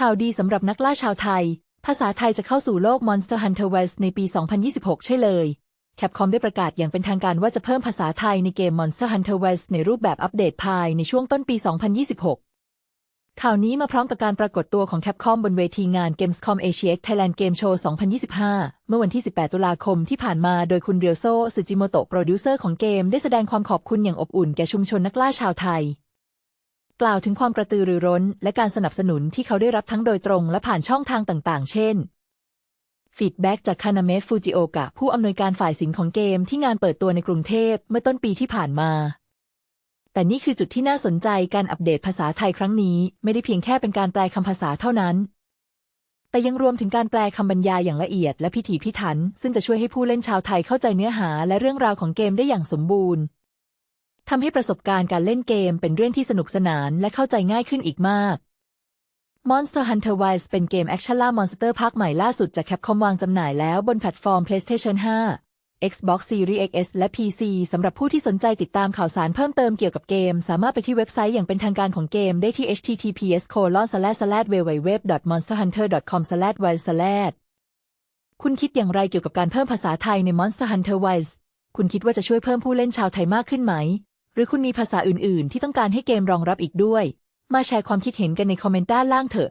ข่าวดีสำหรับนักล่าชาวไทย ภาษาไทยจะเข้าสู่โลก Monster Hunter Wilds ในปี 2026 ใช่เลย แคปคอมได้ประกาศอย่างเป็นทางการว่าจะเพิ่มภาษาไทยในเกม Monster Hunter Wilds ในรูปแบบอัปเดตภายในช่วงต้นปี 2026 ข่าวนี้มาพร้อมกับการปรากฏตัวของแคปคอมบนเวทีงาน Gamescom Asia X Thailand Game Show 2025 เมื่อวันที่ 18 ตุลาคมที่ผ่านมาโดยคุณเรียวโซสึจิโมโตะโปรดิวเซอร์ของเกมได้แสดงความขอบคุณอย่างอบอุ่นแก่ชุมชนนักล่าชาวไทย กล่าวถึงความกระตือรือร้น และการสนับสนุนที่เขาได้รับทั้งโดยตรงและผ่านช่องทางต่างๆ เช่น ฟีดแบ็กจากคานาเมะฟูจิโอกะผู้อำนวยการฝ่ายสินของเกมที่งานเปิดตัวในกรุงเทพเมื่อต้นปีที่ผ่านมา แต่นี่คือจุดที่น่าสนใจการอัปเดตภาษาไทยครั้งนี้ไม่ได้เพียงแค่เป็นการแปลคำภาษาเท่านั้นแต่ยังรวมถึงการแปลคำบรรยายอย่างละเอียดและพิถีพิถัน ซึ่งจะช่วยให้ผู้เล่นชาวไทยเข้าใจเนื้อหาและเรื่องราวของเกมได้อย่างสมบูรณ์ ทำให้ประสบการณ์การเล่นเกมเป็นเรื่องที่สนุกสนานและเข้าใจง่ายขึ้นอีกมาก Monster Hunter Wilds เป็นเกมแอคชั่นล่ามอนสเตอร์ภาคใหม่ล่าสุดจากแคปคอมวางจำหน่ายแล้วบนแพลตฟอร์ม PlayStation 5 Xbox Series X และ PC สำหรับผู้ที่สนใจติดตามข่าวสารเพิ่มเติมเกี่ยวกับเกม สามารถไปที่เว็บไซต์อย่างเป็นทางการของเกมได้ที่ https://www.monsterhunter.com/wild/ คุณคิดอย่างไรเกี่ยวกับการเพิ่มภาษาไทยใน Monster Hunter Wilds คุณคิดว่าจะช่วยเพิ่มผู้เล่นชาวไทยมากขึ้นไหม หรือคุณมีภาษาอื่นๆ ที่ต้องการให้เกมรองรับอีกด้วย มาแชร์ความคิดเห็นกันในคอมเมนต์ด้านล่างเถอะ